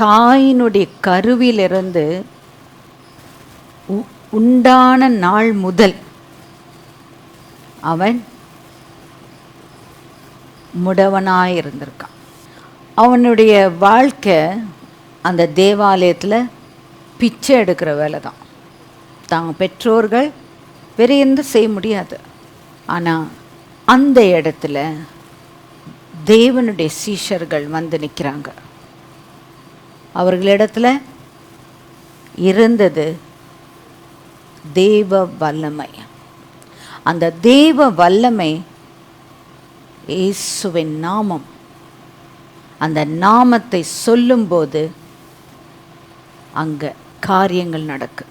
தாயினுடைய கருவிலிருந்து உ- உண்டான நாள் முதல் அவன் முடவனாக இருந்திருக்கான் அவனுடைய வாழ்க்கை அந்த தேவாலயத்தில் பிச்சை எடுக்கிற வேலை தான் தாங்க பெற்றோர்கள் வேற எந்த செய்ய முடியாது. ஆனால் அந்த இடத்துல தேவனுடைய சீஷர்கள் வந்து நிற்கிறாங்க அவர்களிடத்துல இருந்தது தேவ வல்லமை. அந்த தேவ வல்லமை இயேசுவின் நாமம். அந்த நாமத்தை சொல்லும்போது அங்கே காரியங்கள் நடக்கு.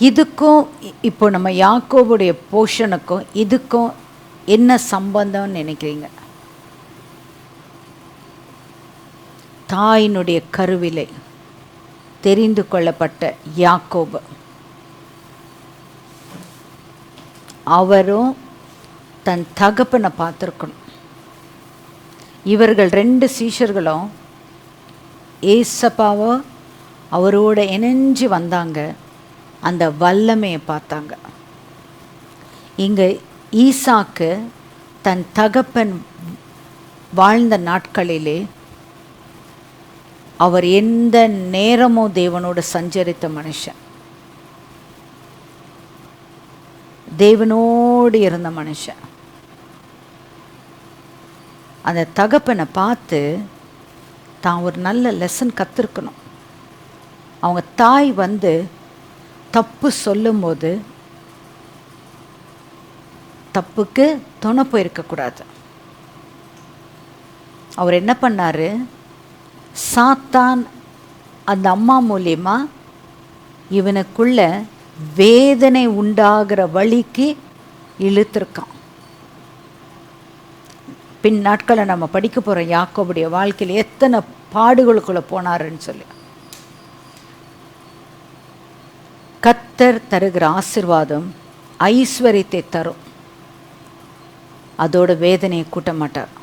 இதுக்கும் இப்போ நம்ம யாக்கோவுடைய போஷனுக்கும் இதுக்கும் என்ன சம்பந்தம்னு நினைக்கிறீங்க? தாயினுடைய கருவிலை தெரிந்து கொள்ளப்பட்ட யாக்கோபு. அவரும் தன் தகப்பனை பார்த்துருக்கணும். இவர்கள் ரெண்டு சீஷர்களும் ஏசப்பாவோ அவரோட இணைஞ்சு வந்தாங்க. அந்த வல்லமையை பார்த்தாங்க. இங்கே ஈசாக்கு தன் தகப்பன் வாழ்ந்த நாட்களிலே அவர் எந்த நேரமும் தேவனோடு சஞ்சரித்த மனுஷன். தேவனோடு இருந்த மனுஷன். அந்த தகப்பனை பார்த்து தான் ஒரு நல்ல லெசன் கற்றுருக்கணும் அவங்க தாய் வந்து தப்பு சொல்லும்போது தப்புக்கு துணை போயிருக்கக்கூடாது. அவர் என்ன பண்ணார்? சாத்தான் அந்த அம்மா மூலியமா இவனுக்குள்ள வேதனை உண்டாகிற வழிக்கு இழுத்துருக்கான். பின் நாட்களை நம்ம படிக்க போகிறோம் யாக்கோபுடைய வாழ்க்கையில் எத்தனை பாடுகளுக்குள்ளே போனாருன்னு சொல்லி. கத்தர் தருகிற ஆசிர்வாதம் ஐஸ்வர்யத்தை தரும். அதோட வேதனையை கூட்ட மாட்டார்.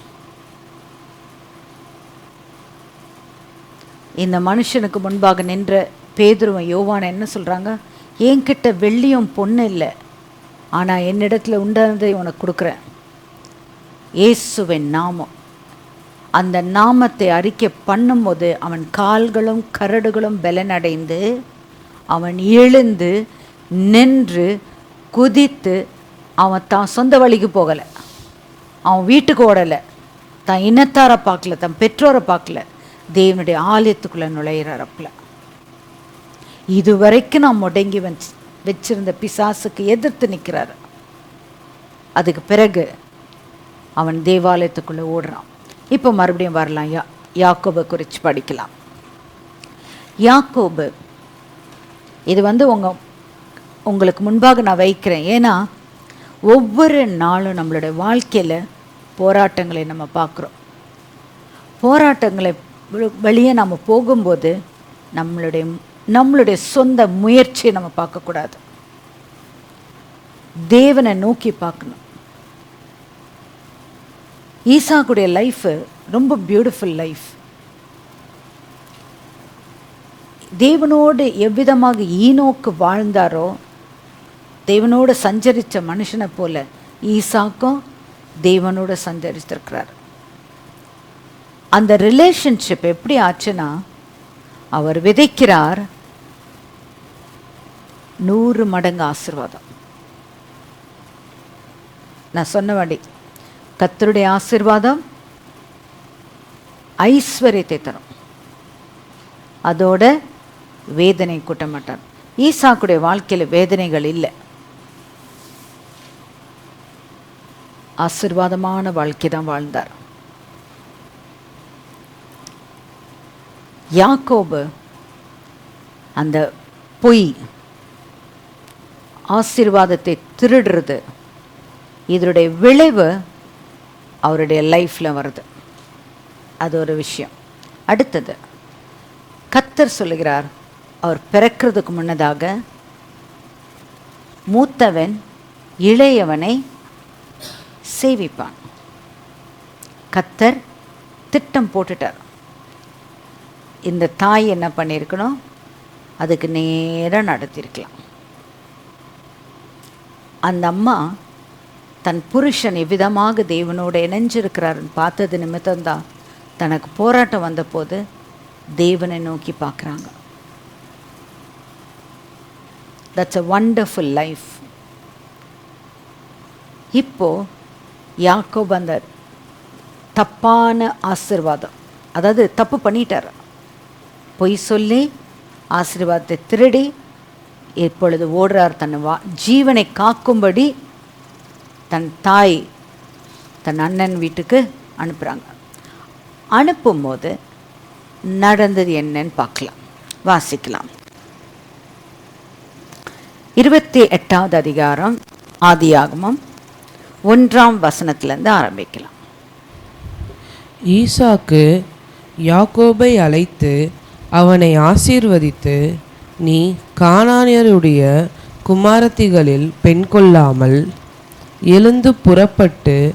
இந்த மனுஷனுக்கு முன்பாக நின்ற பேதுருவன் யோவான என்ன சொல்கிறாங்க என்கிட்ட வெள்ளியும் பொண்ணு இல்லை. ஆனால் என்னிடத்துல உண்டானதை உனக்கு கொடுக்குறேன். இயேசுவின் நாமம். அந்த நாமத்தை அறிக்கை பண்ணும்போது அவன் கால்களும் கரடுகளும் பலனடைந்து அவன் எழுந்து நின்று குதித்து அவன் தான் சொந்த வழிக்கு போகலை. அவன் வீட்டுக்கு ஓடலை. தான் இனத்தாரை பார்க்கல தன் பெற்றோரை பார்க்கல. தேவனுடைய ஆலயத்துக்குள்ளே நுழையிறப்பல இதுவரைக்கும் நான் முடங்கி வச்சு வச்சிருந்த பிசாசுக்கு எதிர்த்து நிற்கிறாரு. அதுக்கு பிறகு அவன் தேவாலயத்துக்குள்ளே ஓடுறான். இப்போ மறுபடியும் வரலாம். யா யாக்கோபை குறித்து படிக்கலாம். யாக்கோபு இது வந்து உங்கள் உங்களுக்கு முன்பாக நான் வைக்கிறேன். ஏன்னா ஒவ்வொரு நாளும் நம்மளுடைய வாழ்க்கையில் போராட்டங்களை நம்ம பார்க்குறோம். போராட்டங்களை வழியே நம்ம போகும்போது நம்மளுடைய நம்மளுடைய சொந்த முயற்சியை நம்ம பார்க்கக்கூடாது. தேவனை நோக்கி பார்க்கணும். ஈசாக்குடைய லைஃபு ரொம்ப பியூட்டிஃபுல் லைஃப் தேவனோடு எவ்விதமாக ஈனோக்கு வாழ்ந்தாரோ தேவனோடு சஞ்சரித்த மனுஷனை போல ஈசாக்கும் தேவனோடு சஞ்சரித்திருக்கிறார். அந்த ரிலேஷன்ஷிப் எப்படி ஆச்சுன்னா அவர் விதைக்கிறார் நூறு மடங்கு ஆசீர்வாதம். நான் சொன்னபடி கத்தருடைய ஆசீர்வாதம் ஐஸ்வர்யத்தை தரும். அதோட வேதனை கூட்ட மாட்டார் ஈசாக்குடைய வாழ்க்கையில் வேதனைகள் இல்லை. ஆசீர்வாதமான வாழ்க்கை தான் வாழ்ந்தார். யாக்கோபு அந்த பொய் ஆசீர்வாதத்தை திருடுறது. இதனுடைய விளைவு அவருடைய லைஃப்பில் வருது. அது ஒரு விஷயம். அடுத்தது கத்தர் சொல்லுகிறார் அவர் பிறக்கிறதுக்கு முன்னதாக மூத்தவன் இளையவனை சேவிப்பான். கத்தர் திட்டம் போட்டுட்டார். இந்த தாய் என்ன பண்ணியிருக்கணும் அதுக்கு நேராக நடத்தியிருக்கலாம் அந்த அம்மா தன் புருஷன் எவ்விதமாக தேவனோடு இணைஞ்சிருக்கிறாருன்னு பார்த்தது நிமித்தம்தான் தனக்கு போராட்டம் வந்தபோது தேவனை நோக்கி பார்க்குறாங்க. தட்ஸ் அ வண்டர்ஃபுல் லைஃப் இப்போ யாக்கோப் அந்த தப்பான ஆசிர்வாதம் அதாவது தப்பு பண்ணிட்டார். பொய் சொல்லி ஆசீர்வாதத்தை திருடி இப்பொழுது ஓடுறார் தன் வா ஜீவனை காக்கும்படி தன் தாய் தன் அண்ணன் வீட்டுக்கு அனுப்புகிறாங்க அனுப்பும்போது நடந்தது என்னன்னு பார்க்கலாம். வாசிக்கலாம். இருபத்தி எட்டாவது அதிகாரம் ஆதியாகமம் ஒன்றாம் வசனத்திலேருந்து ஆரம்பிக்கலாம். ஈசாக்கு யாக்கோபை அழைத்து அவனை ஆசீர்வதித்து நீ கானானியருடைய குமாரத்திகளில் பெண் கொள்ளாமல் எழுந்து புறப்பட்டு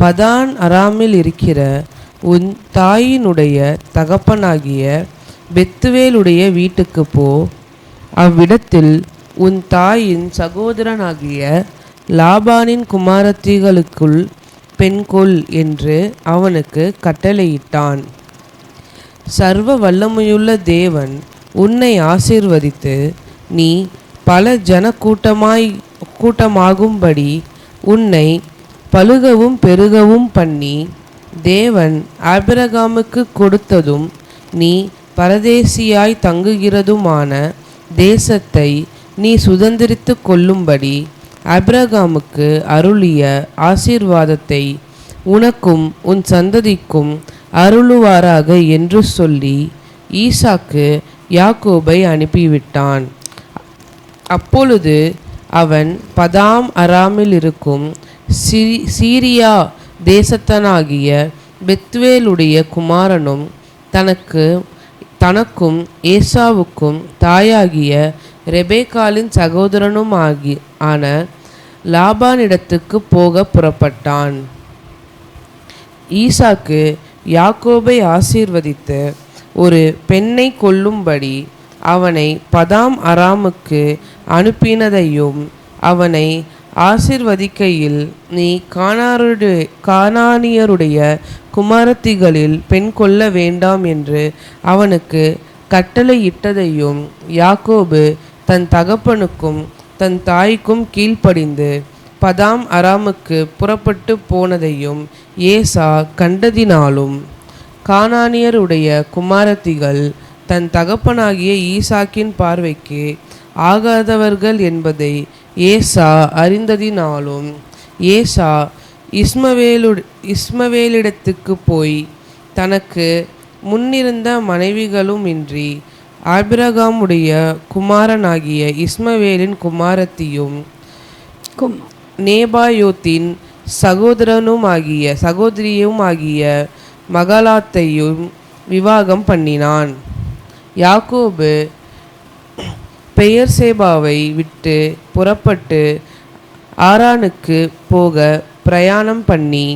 பதான் அராமில் இருக்கிற உன் தாயினுடைய தகப்பனாகிய பெத்துவேலுடைய வீட்டுக்கு போ. அவ்விடத்தில் உன் தாயின் சகோதரனாகிய லாபானின் குமாரத்திகளுக்குள் பெண்கொள் என்று அவனுக்கு கட்டளையிட்டான். சர்வ வல்லமையுள்ள தேவன் உன்னை ஆசீர்வதித்து நீ பல ஜன கூட்டமாய் கூட்டமாகும்படி உன்னை பழுகவும் பெருகவும் பண்ணி தேவன் ஆபிரகாமுக்கு கொடுத்ததும் நீ பரதேசியாய் தங்குகிறதுமான தேசத்தை நீ சுதந்திரித்து கொள்ளும்படி அப்ரகாமுக்கு அருளிய ஆசீர்வாதத்தை உனக்கும் உன் சந்ததிக்கும் அருளுவாராக என்று சொல்லி ஈசாக்கு யாக்கோபை அனுப்பிவிட்டான். அப்பொழுது அவன் பதாம் அராமில் இருக்கும் சிரி சீரியா தேசத்தனாகிய பெத்வேலுடைய குமாரனும் தனக்கு தனக்கும் ஏசாவுக்கும் தாயாகிய ரெபேக்காலின் சகோதரனும் ஆகி ஆன லாபானிடத்துக்கு போக புறப்பட்டான். ஈசாக்கு யாக்கோபை ஆசீர்வதித்து ஒரு பெண்ணை கொல்லும்படி அவனை பதாம் அராமுக்கு அனுப்பினதையும் அவனை ஆசிர்வதிக்கையில் நீ கானாருடைய கானானியருடைய குமாரத்திகளில் பெண் கொள்ள வேண்டாம் என்று அவனுக்கு கட்டளையிட்டதையும் யாக்கோபு தன் தகப்பனுக்கும் தன் தாய்க்கும் கீழ்ப்படிந்து பதாம் அராமுக்கு புறப்பட்டு போனதையும் ஏசா கண்டதினாலும் கானானியருடைய குமாரத்திகள் தன் தகப்பனாகிய ஈசாக்கின் பார்வைக்கு ஆகாதவர்கள் என்பதை ஏசா அறிந்ததினாலும் ஏசா இஸ்மவேலு இஸ்மவேலிடத்துக்கு போய் தனக்கு முன்னிருந்த மனைவிகளும் இன்றி ஆபிரகாமுடைய குமாரனாகிய இஸ்மவேலின் குமாரத்தியும் நேபாயோத்தின் சகோதரனுமாகிய சகோதரியுமாகிய மகளாத்தையும் விவாகம் பண்ணினான். யாக்கோபு பெயர்சேபாவை விட்டு புறப்பட்டு ஆரானுக்கு போக பிரயாணம் பண்ணி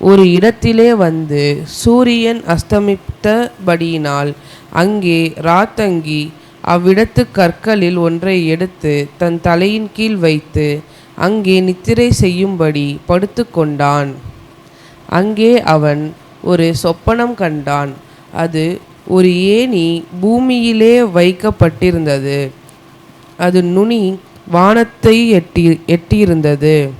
ஒரு இடத்திலே வந்து சூரியன் அஸ்தமித்தபடியினால் அங்கே ராத்தங்கி அவ்விடத்து கற்களில் ஒன்றை எடுத்து தன் தலையின் கீழ் வைத்து அங்கே நித்திரை செய்யும்படி படுத்துக்கொண்டான். அங்கே அவன் ஒரு சொப்பனம் கண்டான். அது ஒரு ஏணி பூமியிலே வைக்கப்பட்டிருந்தது. அது நுனி வானத்தை எட்டி எட்டியிருந்தது.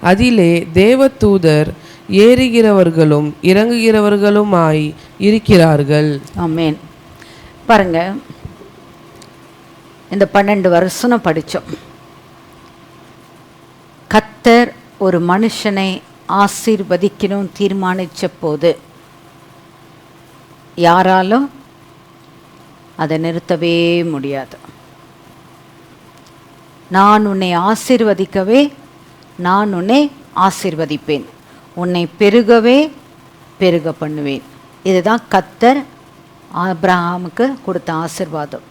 அதிலே தேவதூதர் ஏறுகிறவர்களும் இறங்குகிறவர்களுமாய் இருக்கிறார்கள். ஆமேன். பாருங்க. இந்த பன்னெண்டு வருஷம் படித்தோம் கத்தர் ஒரு மனுஷனை ஆசீர்வதிக்கணும் தீர்மானிச்ச போது யாராலும் அதை நிறுத்தவே முடியாது. நான் உன்னை ஆசீர்வதிக்கவே நான் உன்னை ஆசீர்வதிப்பேன். உன்னை பெருகவே பெருக பண்ணுவேன். இதுதான் கத்தர் ஆப்ரஹாமுக்கு கொடுத்த ஆசிர்வாதம்.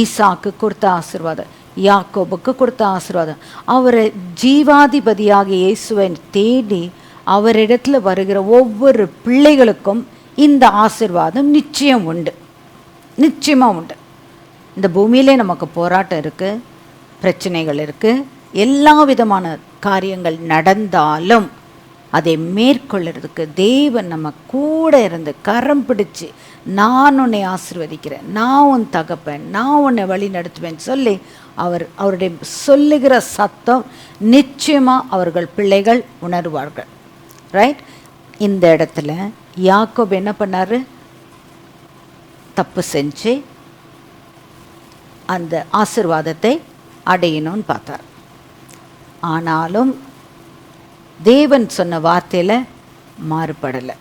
ஈசாக்கு கொடுத்த ஆசிர்வாதம். யாக்கோபுக்கு கொடுத்த ஆசீர்வாதம். அவரை ஜீவாதிபதியாக இயேசுவை தேடி அவரிடத்துல வருகிற ஒவ்வொரு பிள்ளைகளுக்கும் இந்த ஆசிர்வாதம் நிச்சயம் உண்டு. நிச்சயமாக உண்டு. இந்த பூமியிலே நமக்கு போராட்டம் இருக்குது பிரச்சனைகள் இருக்குது எல்லா விதமான காரியங்கள் நடந்தாலும் அதை மேற்கொள்ளுறதுக்கு தேவன் நம்ம கூட இருந்து கரம் பிடிச்சு நான் உன்னை ஆசிர்வதிக்கிறேன். நான் உன் தகப்பேன். நான் உன்னை வழி நடத்துவேன் சொல்லி அவர் அவருடைய சொல்லுகிற சத்தம் நிச்சயமாக அவர்கள் பிள்ளைகள் உணர்வார்கள். ரைட் இந்த இடத்துல யாக்கோப் என்ன பண்ணார்? தப்பு செஞ்சு அந்த ஆசிர்வாதத்தை அடையணும்னு பார்த்தார். ஆனாலும் தேவன் சொன்ன வார்த்தையில் மாறுபடலை.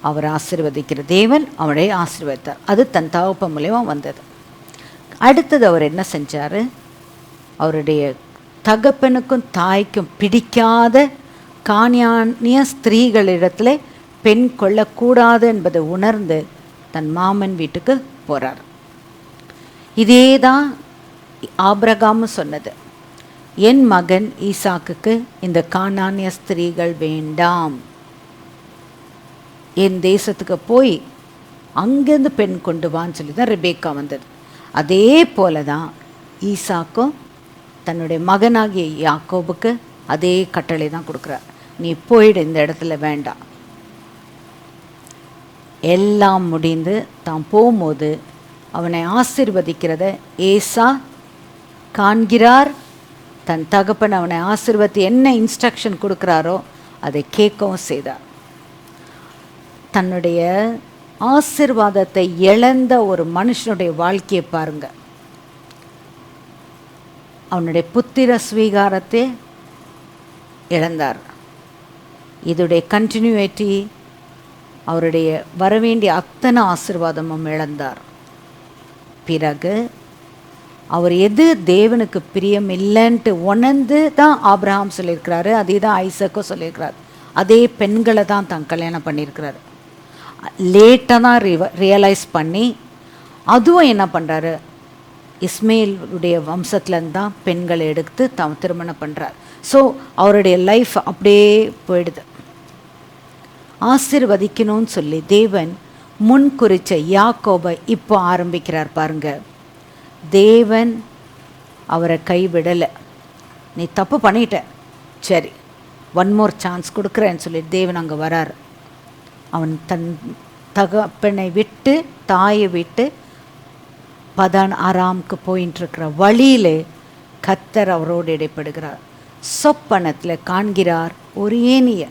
அவர் ஆசிர்வதிக்கிற தேவன் அவரை ஆசிர்வதித்தார். அது தன் தகப்ப மூலயமா வந்தது. அடுத்தது அவர் என்ன செஞ்சார்? அவருடைய தகப்பனுக்கும் தாய்க்கும் பிடிக்காத காணியானிய ஸ்திரீகளிடத்தில் பெண் கொள்ளக்கூடாது என்பதை உணர்ந்து தன் மாமன் வீட்டுக்கு போகிறார் இதே தான் ஆபிரகாமும் சொன்னது. என் மகன் ஈசாக்குக்கு இந்த காணானிய ஸ்திரீகள் வேண்டாம். என் தேசத்துக்கு போய் அங்கேருந்து பெண் கொண்டு வான்னு சொல்லி தான் ரெபேக்கா வந்தது. அதே போல தான் ஈசாக்கும் தன்னுடைய மகனாகிய யாக்கோபுக்கு அதே கட்டளை தான் கொடுக்குறார். நீ போயிடு இந்த இடத்துல வேண்டாம். எல்லாம் முடிந்து தான் போகும்போது அவனை ஆசிர்வதிக்கிறத ஏசா காண்கிறார். தன் தகப்பன் அவனை ஆசிர்வதி என்ன இன்ஸ்ட்ரக்ஷன் கொடுக்குறாரோ அதை கேட்கவும் செய்தார். தன்னுடைய ஆசிர்வாதத்தை இழந்த ஒரு மனுஷனுடைய வாழ்க்கையை பாருங்க. அவனுடைய புத்திர ஸ்வீகாரத்தை இழந்தார். இதோடைய கண்டினியூட்டி அவருடைய வரவேண்டிய அத்தனை ஆசிர்வாதமும் இழந்தார். பிறகு அவர் எது தேவனுக்கு பிரியம் இல்லைன்ட்டு உணர்ந்து தான் ஆப்ரஹாம் சொல்லியிருக்கிறாரு அதே தான் ஐசக்கும் சொல்லியிருக்கிறார். அதே பெண்களை தான் தான் கல்யாணம் பண்ணியிருக்கிறாரு. லேட்டாக தான் ரிவ ரியலைஸ் பண்ணி அதுவும் என்ன பண்ணுறாரு இஸ்மேலுடைய வம்சத்துலேருந்து தான் பெண்களை எடுத்து த திருமணம் பண்ணுறார் ஸோ அவருடைய லைஃப் அப்படியே போயிடுது. ஆசிர்வதிக்கணும்னு சொல்லி தேவன் முன் குறித்த யாக்கோபை இப்போ ஆரம்பிக்கிறார் பாருங்க. தேவன் அவரை கைவிடலை. நீ தப்பு பண்ணிட்ட. சரி ஒன் மோர் சான்ஸ் கொடுக்குறேன்னு சொல்லி தேவன் அங்கே வரார். அவன் தன் தகப்பனை விட்டு தாயை விட்டு பதான் ஆறாம்க்கு போயின்னு இருக்கிற வழியிலே கத்தர் அவரோடு இடைப்படுகிறார். சொப்பனத்தில் காண்கிறார் ஒரு ஏனிய